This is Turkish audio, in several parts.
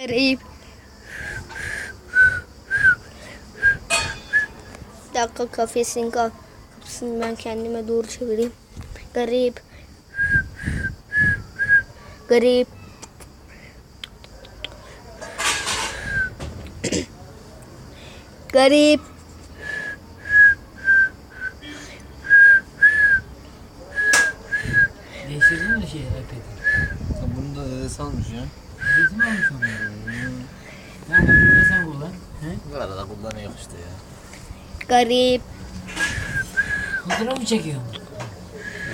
Garip. Bir dakika kafesin ka- kapısını ben kendime doğru çevireyim. Garip. Garip. Garip. Değiştirdin mi şeyi? Sen bunu da dede salmış ya. Mi almış onu? Öbürünü sen kullan. He? Bu arada kullanıyor işte ya. Garip. Fotoğraf mı çekiyorsun?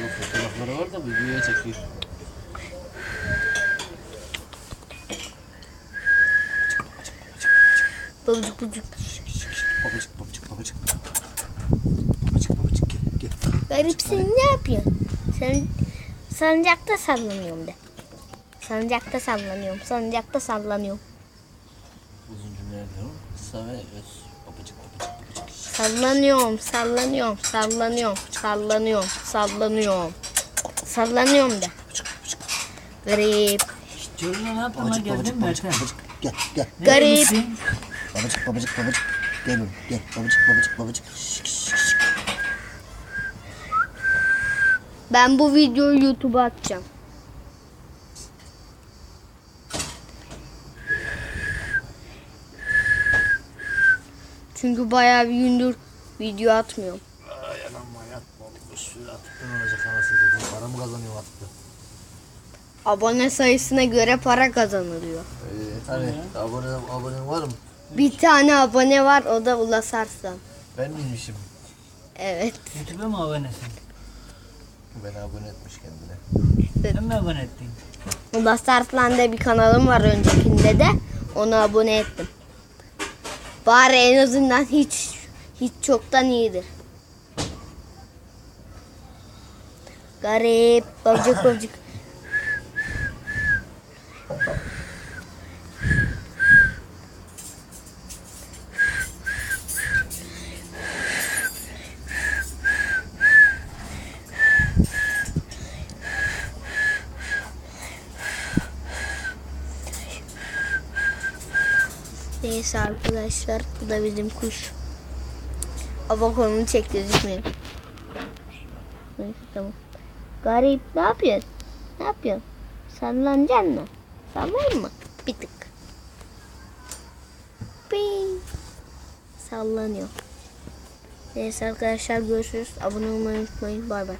Yok fotoğrafları var da videoya çekiyor. Babacık babacık. Babacık babacık babacık. Babacık babacık gel gel. Garip sen ne yapıyorsun? Sen salıncakta sallanıyorum de. Salıncakta sallanıyorum. Salıncakta sallanıyorum. Uzun cümle diyorum. Kısa ve öz. Babacık babacık babacık. Sallanıyorum, sallanıyorum, sallanıyorum, sallanıyorum, sallanıyorum. Sallanıyorum de. Garip. Şşt Jorun'a ne yaptın lan Babacık geldin babacık mi babacık Erkan? babacık. Gel gel. Garip. Neredesin? Babacık babacık babacık. Gel oğlum gel. Babacık babacık babacık. Şık, şık, şık. Ben bu videoyu YouTube'a atacağım. Çünkü bayağı bir gündür video atmıyorum. Ay anam hayat olmuş. Atıktan olacak anasını satayım. Para mı kazanıyor atıktan? Abone sayısına göre para kazanılıyor. Ee, hani abone, abonen var mı? Bir tane abone var o da Ulas Arslan. Ben miymişim? Evet. YouTube'a mı abonesin? Beni abone etmiş kendine. Sen mi abone ettin? Ulas Arslan'da bir kanalım var öncekinde de onu abone ettim. Bari en azından hiç hiç çoktan iyidir. Garip, babacık babacık. Neyse arkadaşlar bu da bizim kuş. Avakonunu çektirdik mi? Neyse tamam. Garip ne yapıyorsun? Ne yapıyorsun? Sallanacaksın mı? Sallayayım mı? Bir tık. Ping. Sallanıyor. Neyse arkadaşlar görüşürüz. Abone olmayı unutmayın. Bay bay.